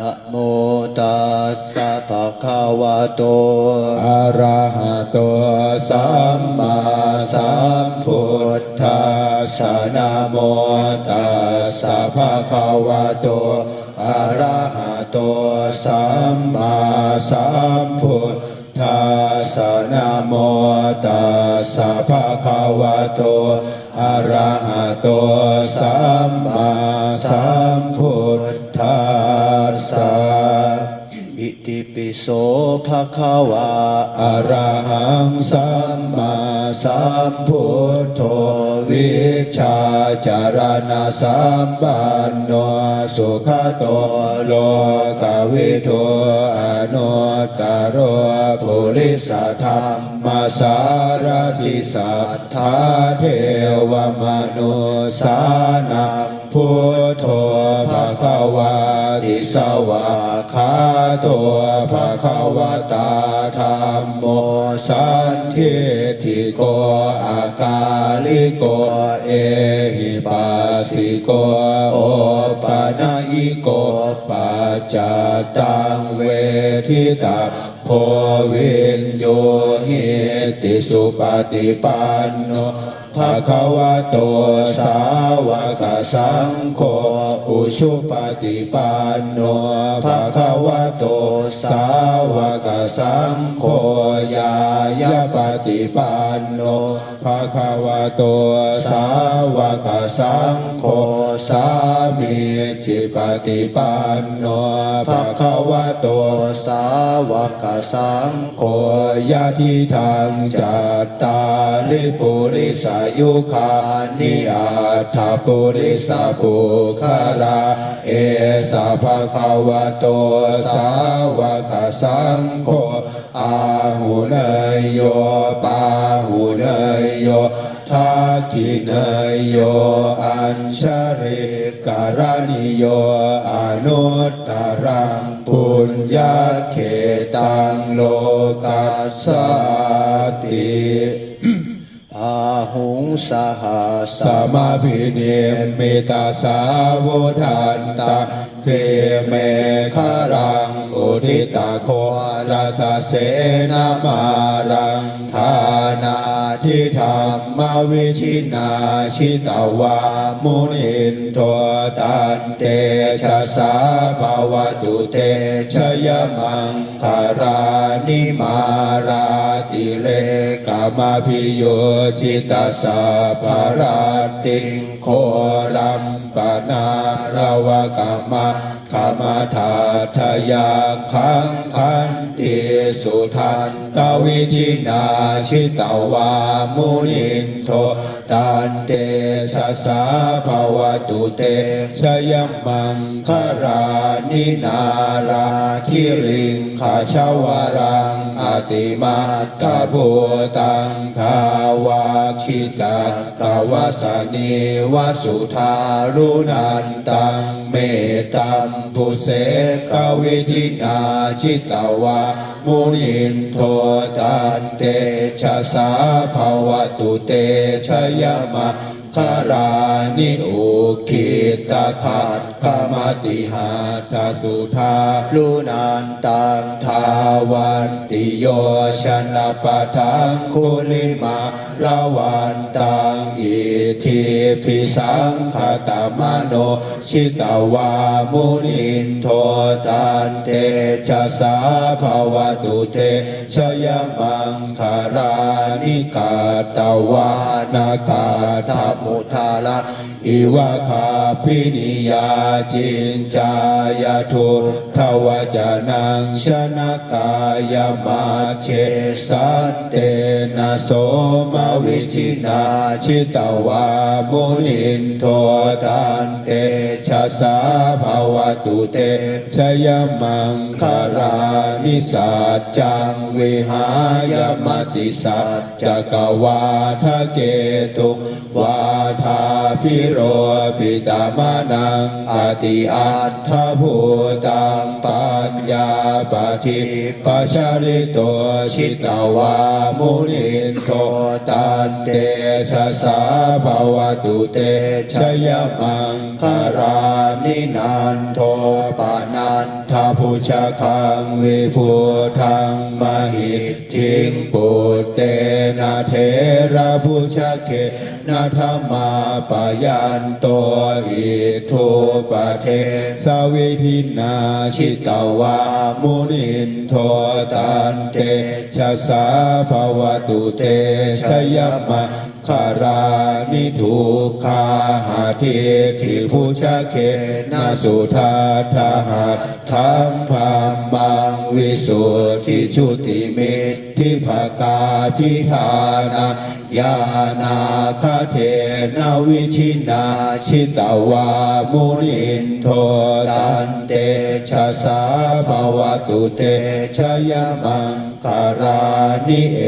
นะโมตัสสะภะคะวะโต อะระหะโต สัมมามาสัมพุทธัสสะนะโมตัสสะสะภะคะวะโต อะระหะโต สัมมามาสัมพุทธัสสะนะโมตัสสะสะภะคะวะโต อะระหะโต สัมมามาสัมพุทธัธัส สะอิติปิโสภะคะวะอะระหังสัมมาสัมพุทโธวิชาจารณะสัมปันโนสุขโตโลกวิทูอนุตตรโรปุริสธรรมสารติสัทธาเทวมนุสานังพุท สวาคาโตภะคะวตาธรรมโมสันทิทิโกอากาลิโกเอหิปัสสิโกโอปะนะยิโกปัจจตังเวทิตาโพวินโยหิติสุปฏิปันโน ภะคะวะโตสาวกสังโฆอุชุปฏิปันโนภะคะวะโตสาวกสังโฆยายะปฏิปันโน ภะคะวะโตสาวกสังโฆสามีจิปฏิปันโนภะคะวะโตสาวกสังโฆยะทิทางจัตตาลิปุริสายุคานิอาถาปุริสปุคาราเอสาภะคะวะโตสาวกสังโฆ อาหุเนยโยปาหุเนยโยทักขิเนยโยอัญชริการณิโยอนุตตรังปุญญาเขตังโลกัสสติอาหุงสหสมาพิเนมิตาสาวทันตะเกเมฆรัง อุทิตาโคราชเสนามารังทานาทิธรรมวิชินาชิตาวามุนินโทตันเตชะสาภาวตุเตชยมังคารานิมาราติเลกามาพิโยทิตาสาภาราติงโคลัมปนาราวกามา มาธาทยาคังคันติสุทันตวิจินาชิตาวามุนินโท ตันเตชะสาภาวตุเตชยมังคารานินาราคิริงขาชาวรังอติมาตาภูตังทาวาคิตากาวสนีวสุธารุนันตังเมตัมพุเสกวิจินาชิตาวา มุนินโทตันเตชะสาภาวตุเตชยมะ คารานิอุคิตาขัดขมาติหาตาสุธาลุนันตังทาวันติโยชนะปะทังคุลิมาลาวันตังอิทิพิสังขตามโนชิตาวามุนินโทตันเตชะสาภาวตุเตชยมังคารานิกาตวานากาธามุมุทาละอิวะคาพินิยาจินจายาทุทวจานังชนะกายมาเชสันเตนะโสมวิจินาชิตวามุนินโทตันเตชะสาภาวตุเตชยมังคารานิสัจจังวิหายมติสัจจกวาทะเกตุวาทาพิโรปิตามานังอติอัตถภูตังปัญญาปฏิปัชาริโตชิตวามุนินโทตันเตชะสาภาวตุเตชยมังคารานินันโทปนานทพุชาคังวิภูทังมหิทิงปุตเตนะเทระพุชเก นะธรรมาปยันโตอิทุปเทสวิทินาชิตวามุนินโทตันเตชะสาภวตุเตชยมะคารานิทุกขาหาทิทิพุชะเกนาสุธาทหัตถังพามบังวิสุทธิชุติเมทิภกาทิธานายานาคาเทนาวิชินาชิตวามุลินโทตันเตชะสาภวตุเตชะยมัง คารานิเอ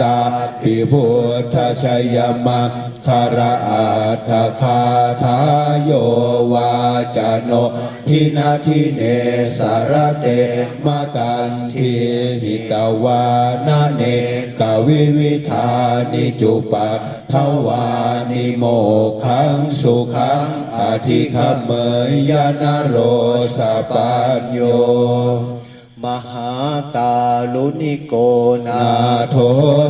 ตาปิพุทธชยมังคาราอัตคาทายโยวาจโนทินาทิเนสารเตมาตันทีหิตวานาเนกวิวิธานิจุปัตทวานิโมขังสุขังอธิขเมยยานโรสปัญโย มหาตาลุนิโกนาโท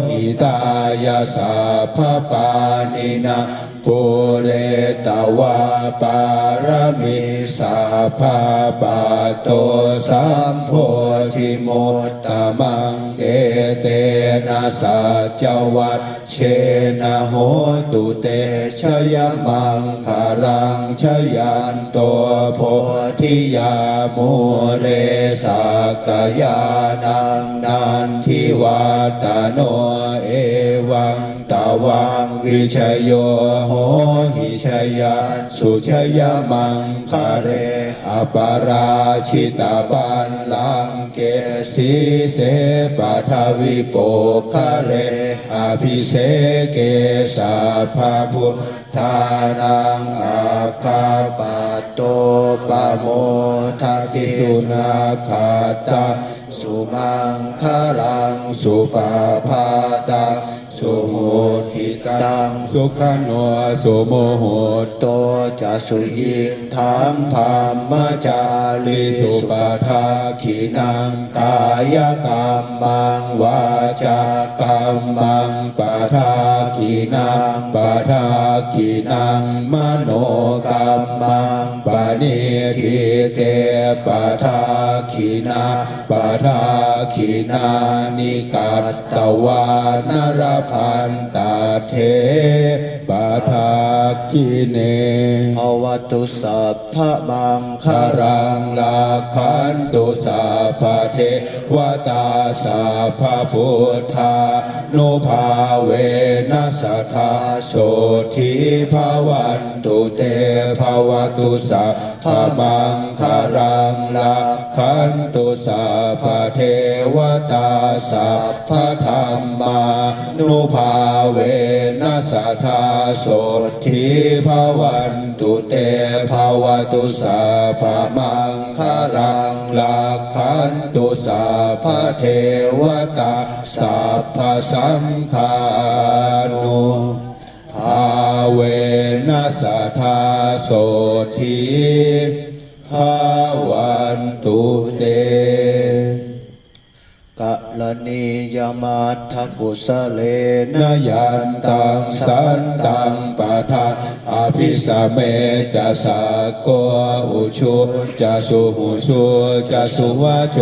หิตายาสาพปานินาปุเรตวาปารมิสาภาปาโตสัมโพธิโมตตมัง เกเตนะสัจวัตเชนะโหตุเตชยมังคารังชยันตัวโพธิยามุเรสักยานังนันทิวาตโนเอวัง ตวังวิชโยโหหิชยันสุชยมังคาเรอปาราชิตาปันลังเกสีเสปะทวิโปคะเลอภิเสเกสาภาพุทธานังอาคาปโตปโมทักติสุนาคาตาสุมังคลังสุปาพาตัง สุโหติตังสุขโนสุโมโหโตจะสุยิงทังธรรมจาริสุปทาขีนังกายกรรมังวาจากรรมังปะทาขีนังปะทาขีนังมโนกรรมังปะนิทิเตปะทาขีนาปะทาขีนานิกัตตวานรพอันตาเทปะทากิเนภวตุสัพพะมังคารังลาคันตุสาภาเทวตาสาภาพุทธานุภาเวนัสทาโสทิภวันตุเตภาวตุสา ภามังคารังลาคันตุสาภาเทวตาสาภาธรรมานุภาเวนัสทาโสทิภวันตุเตภาวตุสาภามังคารังลาคันตุสาภาเทวตาสัพพสังฆานุ สทาโสทิภาวันตุเต นียมัตถกุสเลนยันตังสันตังปะทะอภิสเมจะสาโกอุชุจะสุหุชุจะสุวะโจ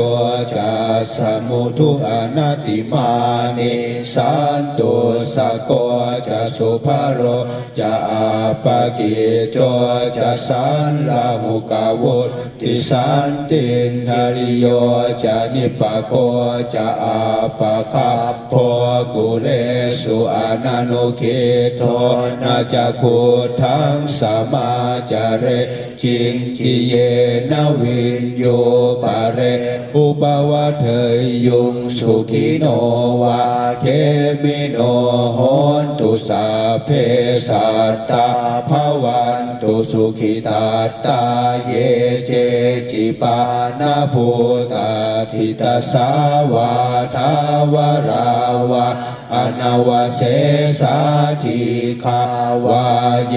จะสมุทุอนาติมานิสันตุสะโกจะสุภโรจะอาปะจิโจจะสันลาหุกาวุติสันตินทาริโยจะนิปะโกจะอาปะคาโพกุเรสุอานานุกิโทนาจะคูทังสมาจเรจิงจิเยนาวินโยปะเรอุปวะเทยยุงสุขิโนวาเคมิโนโหนตุสาเพสัตตาภ ตุสุขิตาตาเยเจจิปานาภูตาทิตาสาวาทาวราวาอนาวเสสาธิขาวาเย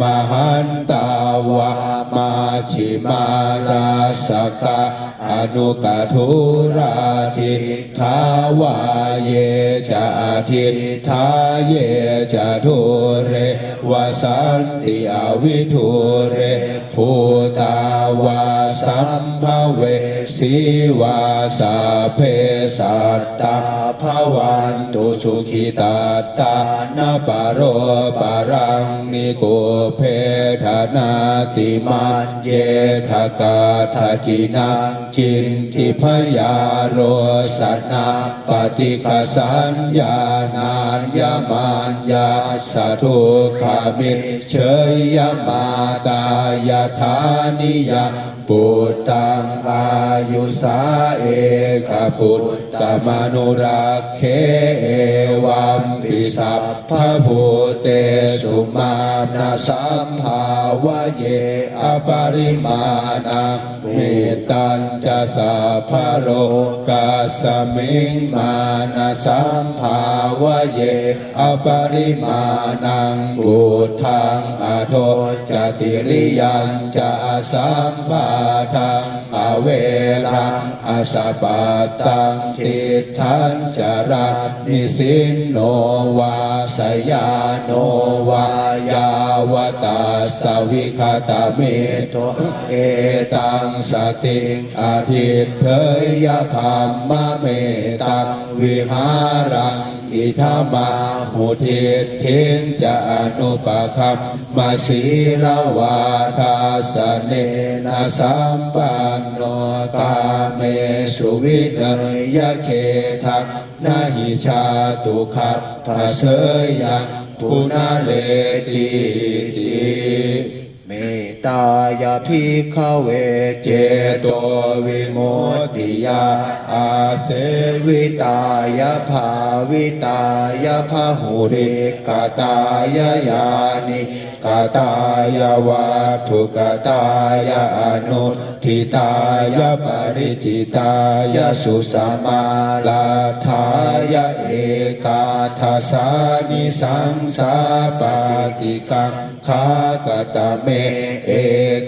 มหันตาวา มาชิมาราสกะอนุกทุราทิทาวาเยจะอาทิทาเยจะทุเรวสันติอวิทุเรภูตาวา สัมภเวสีวาสาเพสัตตาภวันตุสุขิตาตานาปโรปรังนิโกเพทนาติมันเยทกาทจินังจินทิพยาโรสนาปฏิคสัญญาณายามานยาสทุขามิเชยยมาตายาธานิยา ปุตตังอายุสาเอกปุตตมนุรักเขเอวัมปิสัพพะภูเตสุมานาสัมภาวะเย ปริมาณังเมตัญจะสัพพะโรกัสสมิงมานาสัมภาวะเยอปริมาณังอุทังอโทจติริยัญจะสัมภาทัง เวลังอสปาตังทิทันจารานิสินโนวาสยาโนวายาวตาสวิคตาเมโตเอตังสติงอาทิตเถยธรรมเมตังวิหารังอิทามาหุทิเทงจะอนุปคัมมาศีลวาทาสเนนะสัมปันโนกาเมสุวิเนยเคทักนาหิชาตุขัตถะเสยยังปุนาเลติติ ตายาภิกขเวเจโตวิมุติยาอาเสวิตายาภาวิตายาภาหุริกตายายานิกตายาวัตถุกตายาอนุทิตายาปริจิตายาสุสมาลาทายาเอกาทัสานิสังสาปาติกังขากตเมเอ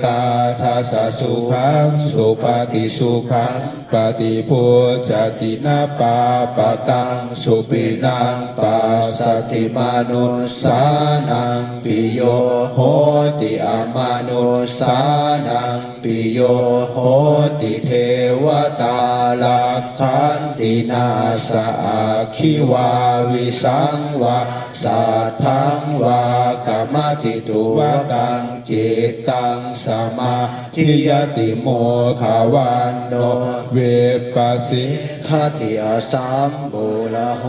กาทัสสุขังสุปฏิสุขังปฏิพุจตินาปาปะตังสุปินังปัสติมานุสานังปิโยโหติอามานุสานังปิโยโหติเทวตาลักขันตินาสอาคิวาวิสังวาสัทธังวากรรมติตุวตังจิตตังสมาธิยติโมขาวันโนเวปัสสิทัตติอสัมบุรโห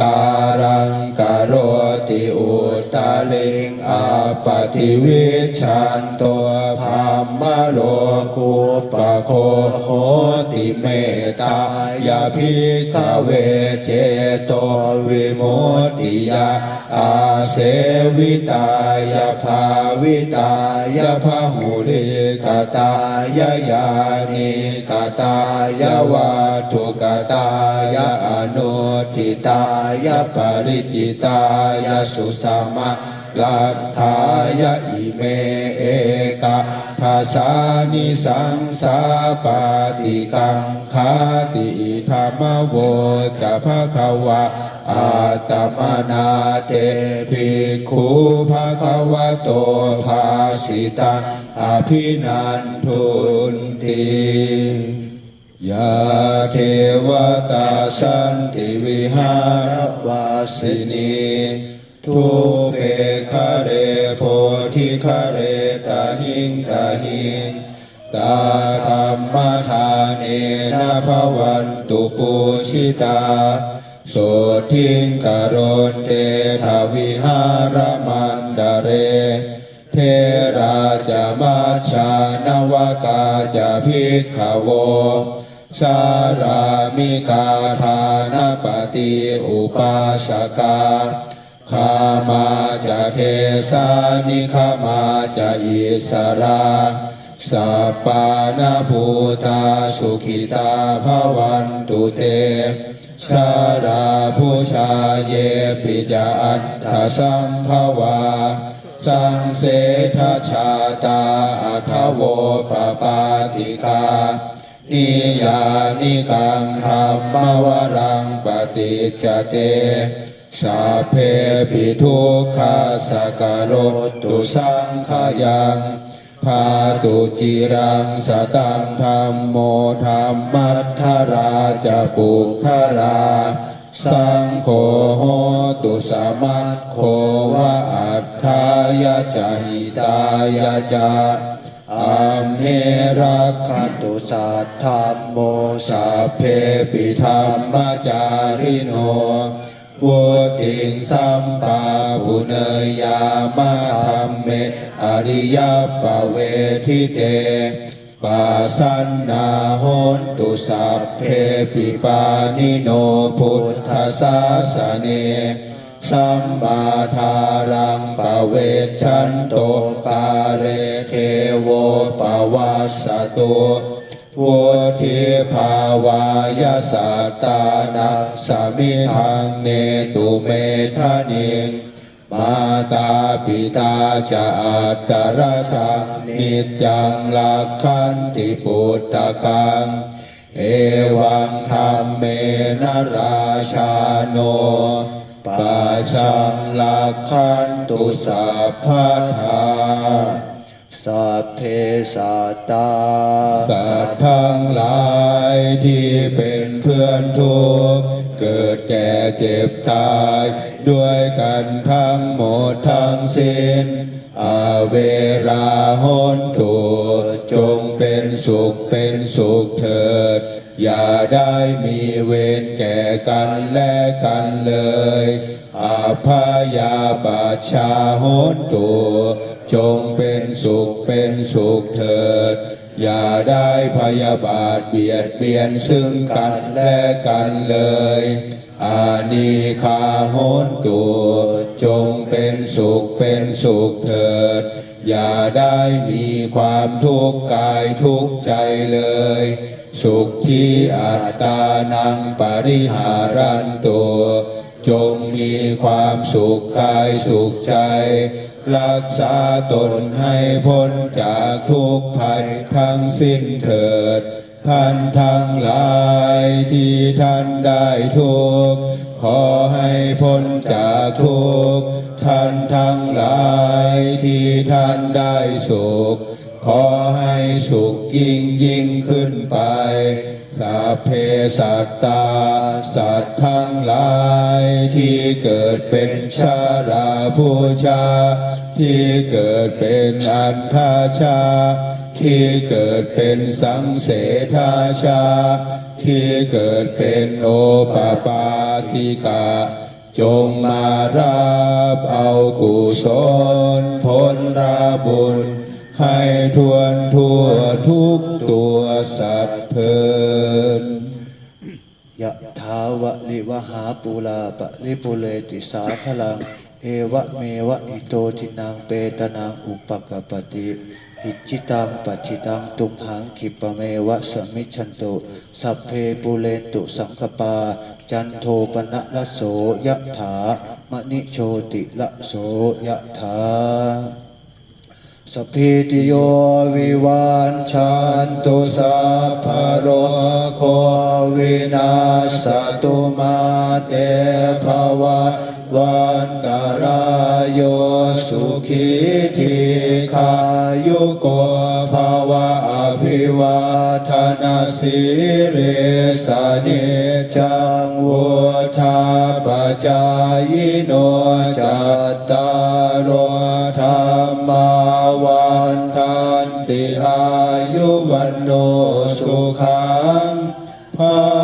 การังกโรติอุ ตาลิงอาปฏิวิชันตัวพามโลกุปะโคโหติเมตายาภิกเวเจโตวิโมติยาอาเสวิตายาภาวิตายาภาหุริกตายายานิกตายาวัตุกตายาอนุทิตายาปริจิตายาสุสมะลัทธายาอิเมเอกาภาษานิสังสาปาติกังคาติธรรมโวจะภะคะวะอาตมนาเตภิกขุภะคะวะโตภาสิตังอภินันทุนติยาเทวตาสันติวิหารวาสินี ทุเปคะเรโพธิคะเรตาหิงตาหิงตาธรรมทานเนนะภวันตุปูชิตาโสทิงกโรนเตทวิหารมันตะเร เทราจามัชชานวกาจะพิกขโว สารามิกาทานปฏิอุปาสกาามาจะเทสานิขามาจะอิสราสัปปานาภูตาสุขิตาภวันตุเตชาดาผู้ชาเยปิจอัตถสัมภวา สังเสทชาตาอัทโวปปาติกา นิยานิกังธรรมวรังปฏิจเต สัพเพปิทุกขาสกโรตุสังขายังพาตุจิรังสตังธรรมโมธรรมัทธราจะปุคลาสังโฆโหตุสมัคโควะอัฏฐายะจหิตายะจาอัมเหรักขตุสัทธรรมโมสัพเพปิธรรมจาริโน วุติงสัมปาปุเนยามะธรรมเม อริยปเวทิเตปัสสันนาโหนตุสัพเพปิปานิโนพุทธศาสเนสัมมาทารังปเวชันโตกาเรเทโวปวัสตุ วุธิภาวายสัตตานังสมิทังเนตุเมทะนิงมาตาปิตาจะอัตตรชังนิจังลักขันติปุตตะกังเอวังธรรมเมนราชาโนปัจจังลักขันตุสัพพทา สัพเพสัตตาสัตว์ทั้งหลายที่เป็นเพื่อนทุกข์เกิดแก่เจ็บตาย ด้วยกันทั้งหมดทั้งสิ้นอาเวราหนตุจงเป็นสุขเป็นสุขเถิด อย่าได้มีเวรแก่กันและกันเลยอาพยาปาชาโหนตุ จงเป็นสุขเป็นสุขเถิด อย่าได้พยาบาทเบียดเบียนซึ่งกันและกันเลย อานิคาโหนตุจงเป็นสุขเป็นสุขเถิด อย่าได้มีความทุกข์กายทุกข์ใจเลย สุขที่อัตตานังปริหารันตัวจงมีความสุขกายสุขใจ รักษาตนให้พ้นจากทุกภัยทั้งสิ้นเถิด ท่านทั้งหลายที่ท่านได้ทุกขอให้พ้นจากทุกท่านทั้งหลายที่ท่านได้สุข ขอให้สุขยิ่งยิ่งขึ้นไปสัพเพสัตตา สัตว์ทั้งหลายที่เกิดเป็นชาราผู้ชา ที่เกิดเป็นอันทาชา ที่เกิดเป็นสังเสทาชา ที่เกิดเป็นโอปปาติกา จงมารับเอากุศลผลลาบุญ ให้ทวนทั่วทุกตัวสัตว์เพินยะถาวะลิวหาปูลาปะริปุเรติสาคลัง เอวะเมวะอิโตทินังเปตนังอุปกปปติอิจิตังปัจิตังตุมหังคิปะเมวะสมิจฉันโตสัพเพปุเรนตุสังคปา จันโทปนะละโสยะถามณิโชติละโสยะถา สพิติโยวิวันชันตุสัพพโรโควินาสตุมาเตภวัตวันตารายโยสุขีทีขายุโกภาวะอภิวาทนาสิเรสนิจังวุธาปจายโนจัตตา โนสุขังภา